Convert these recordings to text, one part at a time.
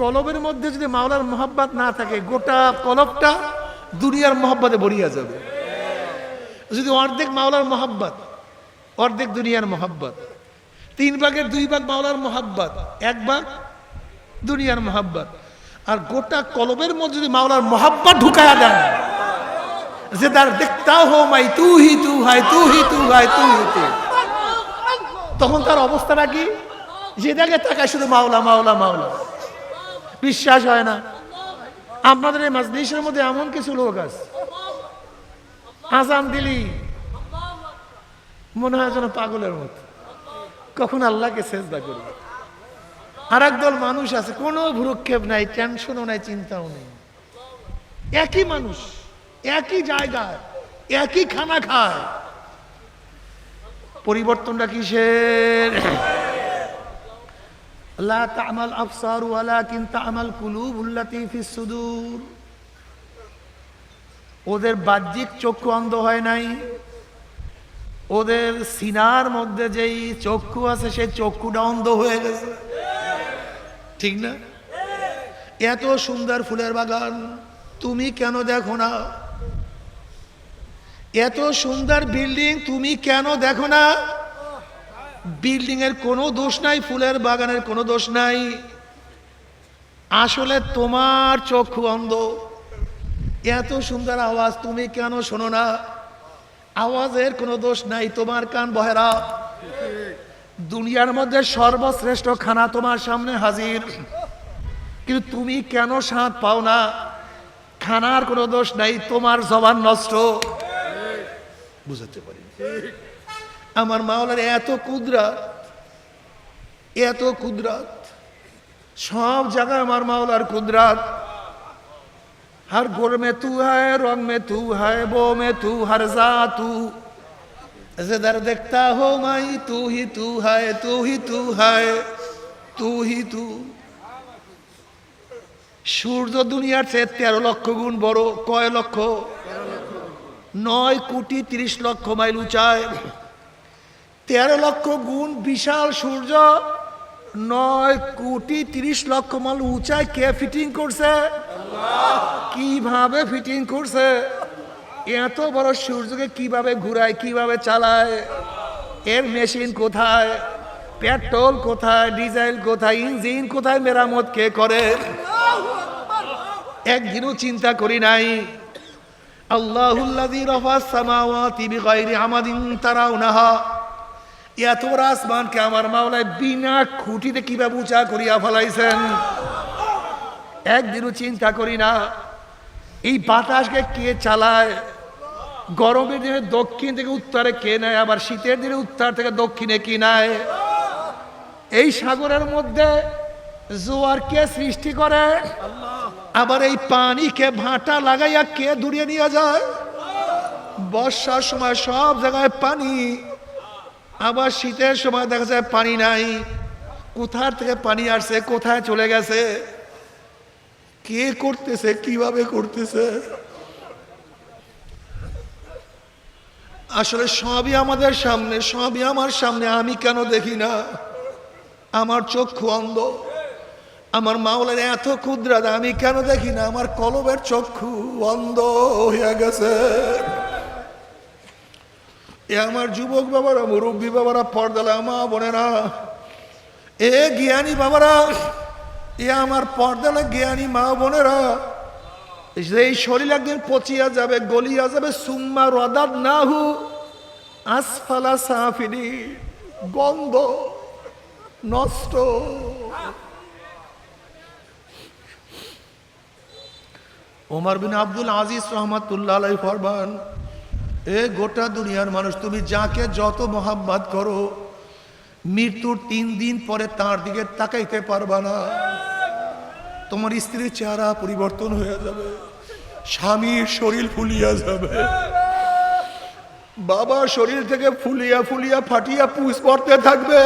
কলবের মধ্যে যদি মাওলার মোহাব্বত না থাকে, গোটা কলবটা দুনিয়ার মোহাব্বতে ভরিয়া যাবে। যদি অর্ধেক মাওলার মোহাব্বত, অর্ধেক দুনিয়ার মোহাব্বত, তিন ভাগের দুই ভাগ মাওলার মোহাব্বত, এক ভাগ দুনিয়ার মোহাব্বত। আর গোটা কলবের মধ্যে যদি মাওলার মোহাব্বত ঢুকায়া দেন, যে তার দেখতা হো মাই, তু হি তু হাই, তু হি তু হাই, তু হি তু। তখন তার অবস্থাটা কি? যেটাকে তাকায় শুধু মাওলা মাওলা মাওলা। বিশ্বাস হয় না। আপনাদের এই মাজলিসের মধ্যে এমন কিছু লোক আছে। আজান দিলি, মনে হয় যেন পাগলের মতো। কখন আল্লাহকে সেজদা করি। আর দল মানুষ আছে, কোনো ভ্রুক্ষেপ নাই, টেনশনও নাই, চিন্তাও নেই। একই মানুষ, একই জায়গায়, একই খানা খায়। পরিবর্তনটা কিসের? লা তামাল আফসার ওয়ালাকিন তামাল কুলুব উল্লাতি ওদের বাহ্যিক চক্ষু অন্ধ হয় নাই। ওদের সিনার মধ্যে যেই চক্ষু আছে সেই চক্ষুটা অন্ধ হয়ে গেছে। ঠিক না? এত সুন্দর ফুলের বাগান, তুমি কেন দেখো না? এত সুন্দর বিল্ডিং, তুমি কেন দেখো না? বিল্ডিং এর কোনো দোষ নাই, ফুলের বাগানের কোনো দোষ নাই। আসলে তোমার চক্ষু অন্ধ। এত সুন্দর আওয়াজ তুমি কেন শোনো না? আওয়াজের কোনো দোষ নাই, তোমার কান বহেরা। দুনিয়ার মধ্যে সর্বশ্রেষ্ঠ খানা তোমার সামনে হাজির। কিন্তু তুমি কেন স্বাদ পাও না? খানার কোনো দোষ নাই, তোমার জবান নষ্ট। বুঝাতে পারি আমার মাওলার এত কুদরাত এত কুদরাত সব জায়গায় আমার মাওলার কুদরাত हर गुर में तू है रंग में तू है वो में तू हर जा तू जिधर देखता हो माई तू ही तू है तू ही तू है तू ही तू সূর্য দুনিয়ার চেয়ে তেরো লক্ষ গুণ বড় কয় লক্ষ নয় কোটি তিরিশ লক্ষ মাইল উঁচায় তেরো লক্ষ গুণ বিশাল সূর্য, নয় কোটি তিরিশ লক্ষ মাইল উঁচায় কে ফিটিং করছে? কীভাবে ফিটিং করছে? এত বড় সূর্যকে কীভাবে ঘুরায়, কীভাবে চালায়? এর মেশিন কোথায়? পেট্রোল কোথায়? ডিজেল কোথায়? ইঞ্জিন কোথায়? মেরামত কে করে? একদিনও চিন্তা করি নাই। আল্লাহুল্লাযী রাফাস সামাওয়াতি বিগাইরি আমাদিন তারাউনাহা। এত বড় আসমানকে আমার মাওলায় বিনা খুঁটিতে কীভাবে উঁচা করিয়া ফেলাইছেন? একদিনও চিন্তা করি না, এই বাতাসকে কে চালায়? গরমের দিনে দক্ষিণ থেকে উত্তরে কে নেয়? আবার শীতের দিনে উত্তর থেকে দক্ষিণে কি নেয়? এই সাগরের মধ্যে জোয়ার কে সৃষ্টি করে? আবার এই পানিকে ভাটা লাগাইয়া কে দূরিয়ে নিয়ে যায়? বর্ষার সময় সব জায়গায় পানি আবার শীতের সময় দেখা যায় পানি নাই। কোথার থেকে পানি আসছে, কোথায় চলে গেছে? কে করতেছে, কীভাবে করতেছে? আসলে সবই আমাদের সামনে, সবই আমার সামনে, আমি কেন দেখি না? আমার চক্ষু অন্ধ। আমার মাওলার এত ক্ষুদ্রাত, আমি কেন দেখি না? আমার কলবের চক্ষু অন্ধ হয়ে গেছে। এ আমার যুবক বাবারা, মুরব্বী বাবারা, পর্দালা, মা বোনেরা, এ জ্ঞানী বাবারা, এ আমার পর্দালা জ্ঞানী মা বোনেরা, এই শরীর একদিন পচিয়া যাবে, গলিয়া যাবে, সুম্মা রদাদ নাহু আসফালা সাফিনি গন্ধ নষ্ট। ওমর বিন আব্দুল আজিজ রহমতুল্লাহ ফরমান এ গোটা দুনিয়ার মানুষ, তুমি যাকে যত মোহাব্বত করো, মৃত্যুর তিন দিন পরে তার দিকে তাকাইতে পারবা না। তোমার স্ত্রীর চেহারা পরিবর্তন হয়ে যাবে, স্বামীর শরীর ফুলিয়া যাবে, বাবা শরীর থেকে ফুলিয়া ফুলিয়া ফাটিয়া পুষ পড়তে থাকবে।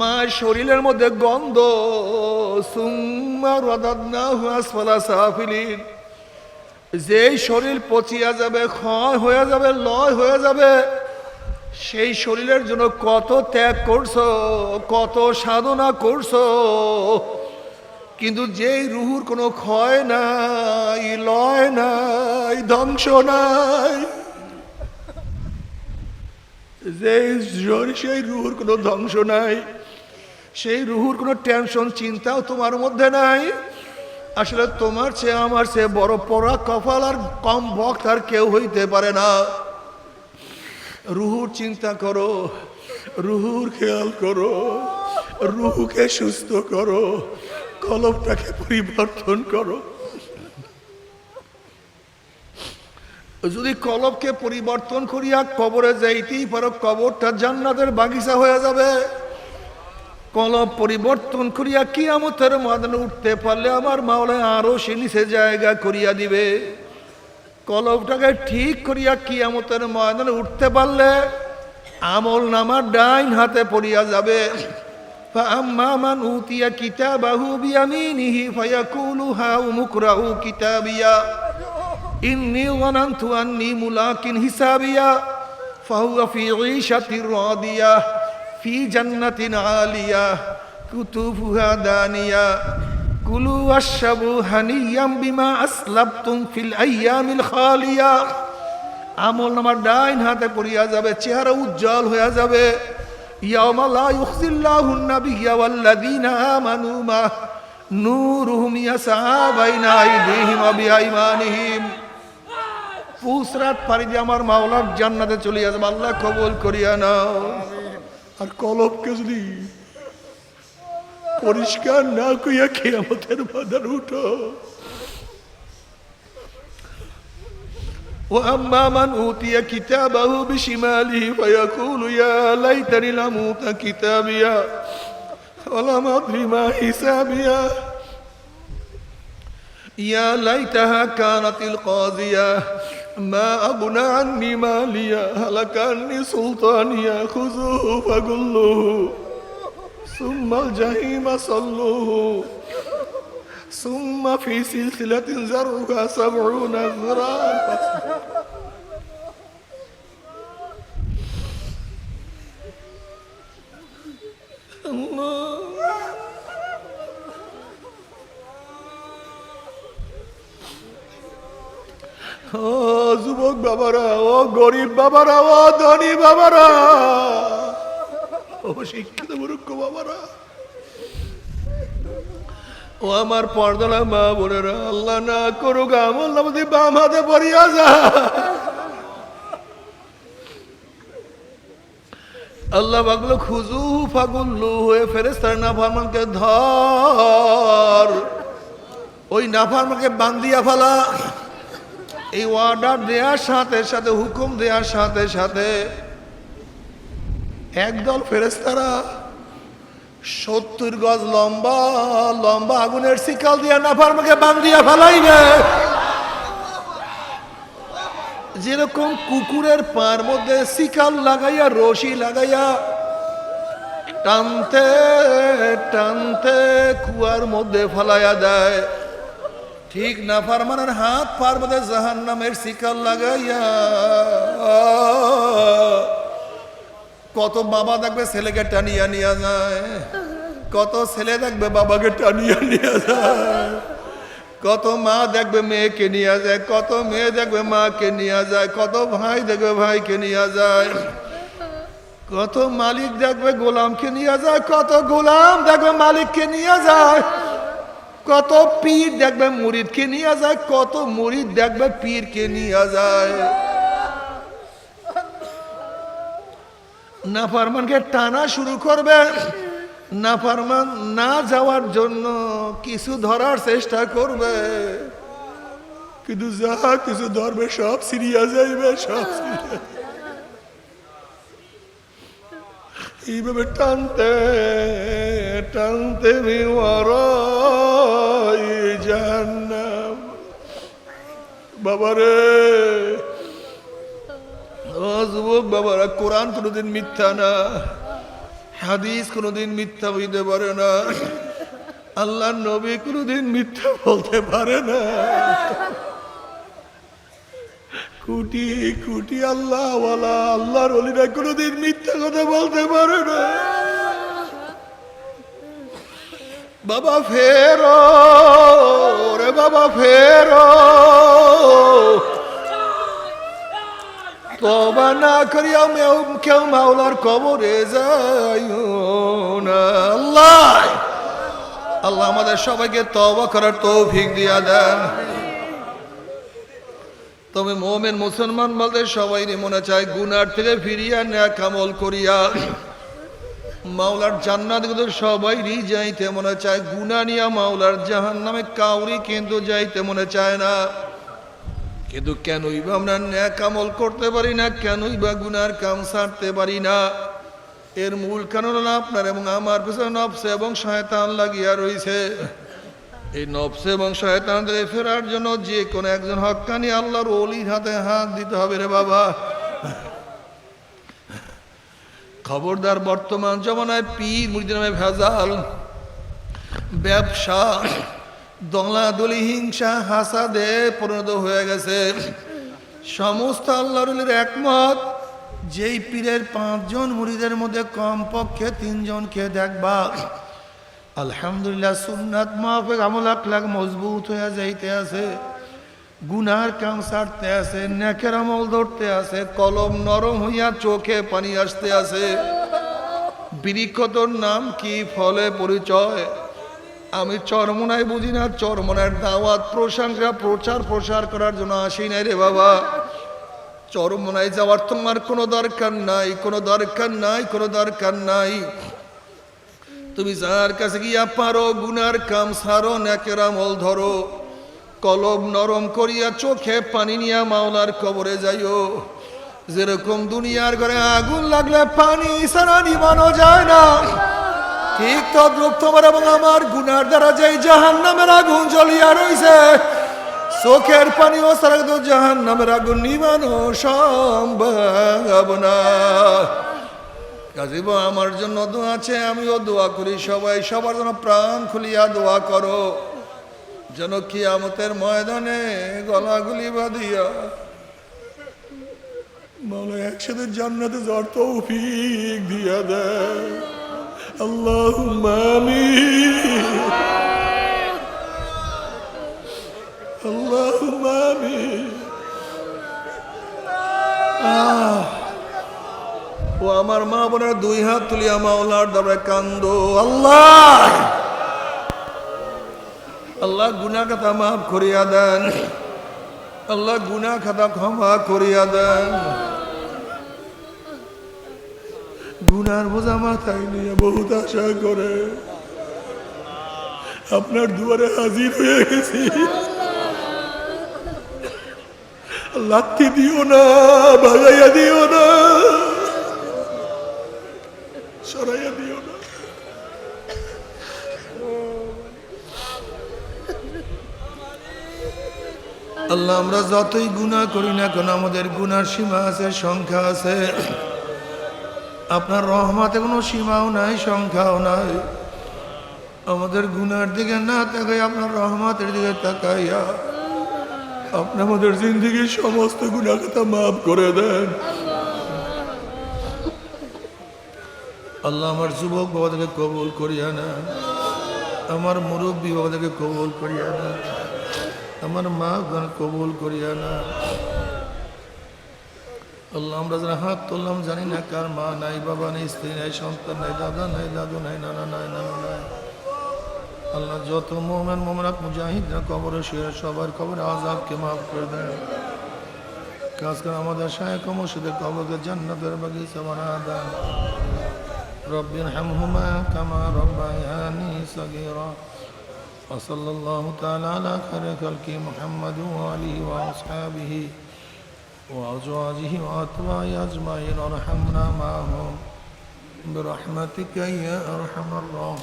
মা শরীরের মধ্যে গন্ধ, সুম্মা রদাদনাহু আসফালা সাফিলিন যেই শরীর পচিয়া যাবে, ক্ষয় হয়ে যাবে, লয় হয়ে যাবে, সেই শরীরের জন্য কত ত্যাগ করছ, কত সাধনা করছ। কিন্তু যেই রুহুর কোনো ক্ষয় নাই, লয় নাই, ধ্বংস নাই, যেই সেই রুহুর কোনো ধ্বংস নাই, সেই রুহুর কোনো টেনশন চিন্তাও তোমার মধ্যে নাই। আসলে তোমার চেয়ে আমার চেয়ে বড় পড়া কপাল আর কম ভক্ত আর কেউ হইতে পারে না। রুহুর চিন্তা করো, রুহুর খেয়াল করো, রুহুকে সুস্থ করো কলমটাকে পরিবর্তন করো। যদি কলবকে পরিবর্তন করিয়া কবরে যাইতেই পারো, কবরটা জান্নাতের বাগিচা হয়ে যাবে। কলব পরিবর্তন করিয়া কিয়ামতের মাদানে উঠতে পারলে আমার মাওলায় আরও সে নিচে জায়গা করিয়া দিবে। কলবটাকে ঠিক করিয়া কিয়ামতের ময়দানে উঠতে পারলে আমল নামার ডাইন হাতে পড়িয়া যাবে। আম্মামান উতিয়া কিতাবাহু বিয়ামিনিহি ফায়াকুলু হাউ মুকরাউ কিতাবিয়া। ইন্নি ওয়ানান্তু আন্নি মুলাকিন হিসাবিয়া। ফাহুয়া ফি ঈশাতির রাদিয়া। ফি জান্নাতিন আলিয়া কুতুফুহা দানিয়া কুলু আশাবু হানিয়াম বিমা আসলাবতুম ফিল আইয়ামিল খালিয়া। আমল নামার ডাইন হাতে পড়িয়া যাবে, চেহারা উজ্জ্বল হয়ে যাবে। ইয়াওমা লা ইউখজিল্লাহুন নাবিয়্যা ওয়াল্লাযীনা আমানু মা নূরুহুম ইয়াসআ বাইনা আইদিহিম ওয়া বিআইমানিহিম। ফুসরাত পাড়ি দিয়ে আমার মাওলার জান্নাতে চলিয়া যাবে, আল্লাহ কবুল করিয়া নাও। আর কলবকে যদি পরিষ্কার না কইয়া কিয়ামতের বাজার উঠো وأما من أوتي كتابه بشماله فيقول يا ليتني لم أوت كتابيا ولم أدر ما حسابيا يا ليتها كانت القاضية ما أغنى عني ماليا هلك عني سلطانيا خذوه فغلوه ثم الجحيم صلوه. ثم في سلسلة زرعها سبعون ذراعا. الله. যুবক বাবারা, ও গরিব বাবারা, ও ধনী বাবারা, ও শিক্ষিত মূর্খ বাবারা, ও আমার পর্দলা মা বোনেরা, আল্লাহ না করুক আমল যা আল্লাহ বাগলো খুজু ফাগুল্লু হয়ে ফেরেস্তার নাফারমানকে ধর। ওই নাফারমানকে বান্দিয়া ফেলা। এই অর্ডার দেওয়ার সাথে সাথে, হুকুম দেওয়ার সাথে সাথে একদল ফেরেস্তারা সত্তর গজ লম্বা লম্বা আগুনের শিকাল দিয়া নাফার মুখে বান্ধিয়া ফেলাইবে। যেরকম কুকুরের পার মধ্যে শিকাল লাগাইয়া, রশি লাগাইয়া টানতে টানতে কুয়ার মধ্যে ফেলাইয়া দেয় ঠিক না ফারমানের হাত পার মধ্যে জাহান নামের শিকার লাগাইয়া। কত বাবা দেখবে ছেলেকে টানিয়া নিয়ে যায়। কত ছেলে দেখবে বাবাকে টানিয়া নিয়ে যায়। কত মা দেখবে মেয়েকে নিয়ে যায়। কত মেয়ে দেখবে মাকে নিয়ে যায়। কত ভাই দেখবে ভাইকে নিয়ে যায়। কত মালিক দেখবে গোলামকে নিয়ে যায়। কত গোলাম দেখবে মালিককে নিয়ে যায়। কত পীর দেখবে মুরিদকে নিয়ে যায়, কত মুরিদ দেখবে পীরকে নিয়ে যায়। নাফারমানকে টানা শুরু করবে। নাফারমান না যাওয়ার জন্য কিছু ধরার চেষ্টা করবে। কিন্তু যাহা কিছু ধরবে, সব সিরিয়া যাইবে, সব এইভাবে টানতে টানতে জাহান্নাম বাবারে। ও যুবক বাবারা, কোরআন কোনোদিন মিথ্যা না, হাদিস কোনোদিন মিথ্যা হইতে পারে না আল্লাহ নবী কোনোদিন মিথ্যা বলতে পারে না। কুটি কুটি আল্লাহ আল্লাহর অলিরা কোনোদিন মিথ্যা কথা বলতে পারে না। বাবা ফেরো রে বাবা ফেরো। তবা না করিয়া মেও কেউ মাওলার কবরে যাইও না। আল্লাহ! আল্লাহ আমাদের সবাইকে তবা করার তৌফিক দিয়া দেন। তবে মোমেন মুসলমান বলতে সবাই মনে চায়, গুনার থেকে ফিরিয়া ন্যাক আমল করিয়া। মাওলার জান্নাত কিন্তু সবাই যাইতে মনে চায়। গুনা নিয়া মাওলার জাহান নামে কাউরি কিন্তু যাইতে মনে চায় না। কিন্তু কেনই বা আমরা ন্যাক আমল করতে পারি না, কেনই বা গুনার কাম সারতে পারি না। এর মূল কারণ হলো আপনার এবং আমার পিছনে নফসে এবং শয়তান লাগিয়া রয়েছে এই নফসে এবং শয়তান থেকে ফেরার জন্য যে কোনো একজন হক্কানি আল্লাহর অলির হাতে হাত দিতে হবে রে বাবা। খবরদার বর্তমান জমানায় পীর মুরিদ নামে ভেজাল, ব্যবসা, দলাদলি, হিংসা, হাসাদে পরিণত হয়ে গেছে। সমস্ত আল্লাহর অলির একমত, যেই পীরের পাঁচজন মুরিদের মধ্যে কমপক্ষে তিনজনকে দেখবা। আলহামদুলিল্লাহ সুন্নাত মাহফিক আমল মজবুত হয়ে যাইতে আছে। গুনার কাম সারতে আছে, নেকের আমল ধরতে আছে, কলম নরম হইয়া চোখে পানি আসতে আছে। বৃক্ষতর নাম কি ফলে পরিচয়? আমি চরমনায় বুঝি না, চরমনার দাওয়াত প্রশংসা প্রচার প্রসার করার জন্য আসি নাই রে বাবা। চরমনায় যাওয়ার তোমার কোনো দরকার নাই, কোনো দরকার নাই, কোনো দরকার নাই। তুমি যার কাছে গিয়া পারো, গুনার কাম সারো, নেকের আমল ধরো। কলম নরম করিয়া চোখে পানি নিয়া মাওলার কবরে যাইও। যেরকম দুনিয়ার ঘরে আগুন লাগলে পানি সারা নিবানো যায় না। ঠিক তদ্রুপ তোমার এবং আমার গুনার দ্বারা যেই জাহান নামের আগুন জ্বলিয়া রইছে, চোখের পানি ও সারা তো জাহান নামের আগুন নিবানো সম্ভব না। কাজীব, আমার জন্য দোয়া আছে আমিও দোয়া করি সবাই। সবার জন্য প্রাণ খুলিয়া দোয়া করো। যেন কিয়ামতের ময়দানে গলাগুলি বাঁধিয়া মাওলা একসাথে জান্নাতে যাওয়ার তৌফিক দিয়া দেয়। আল্লাহ আমিন। আল্লাহ আহ। ও আমার মা বোনের দুই হাত তুলিয়া মাওলার দরবারে কান্দো। আল্লাহ! আল্লাহ গুনা খাতা মাফ করিয়া দেন। আল্লাহ গুনা খাতা ক্ষমা করিয়া দেন। গুনার বোঝা মাথায় নিয়ে বহুত আশা করে। আপনার দুয়ারে হাজির হয়ে গেছি। লাথি দিও না ভাগাইয়া দিও না সরাইয়া দিও না আল্লাহ, আমরা যতই গুণা করি না কেন, আমাদের গুনার সীমা আছে, সংখ্যা আছে। আপনার রহমাতে কোনো সীমাও নাই, সংখ্যাও নাই। আমাদের গুনার দিকে না তাকাই, আপনার রহমতের দিকে তাকাইয়া আপনি আমাদের জিন্দগির সমস্ত গুণা কথা মাফ করে দেন। আল্লাহ আমার যুবক বাবাদেরকে কবুল করিয়া না আমার মুরব্বী বাবাদেরকে কবুল করিয়া না আমার মা গান কবুল করিয়া না। আল্লাহ, আমরা যারা হাত তুললাম জানি না কার মা নাই, বাবা নাই, স্ত্রী নাই, সন্তান নাই, দাদা নাই, দাদু নাই, নানা নাই নানা নাই। আল্লাহ, যত মোমেন মোমরাত মুজাহিদরা কবর শুয়ে, সবার কবর আজাবকে মাফ করে দেন। কাজ করে আমাদের শায়ক মসজিদের কবরকে জান্নাতের বাগিচা বানা দেন। রব্বিন হামহুমা কামা রব্বায়ানি সগীরা। وصلى الله تعالى على خير خلق محمد وآله وأصحابه وأزواجه وأتباعه أجمعين. وارحمنا معهم برحمتك يا أرحم الراحمين.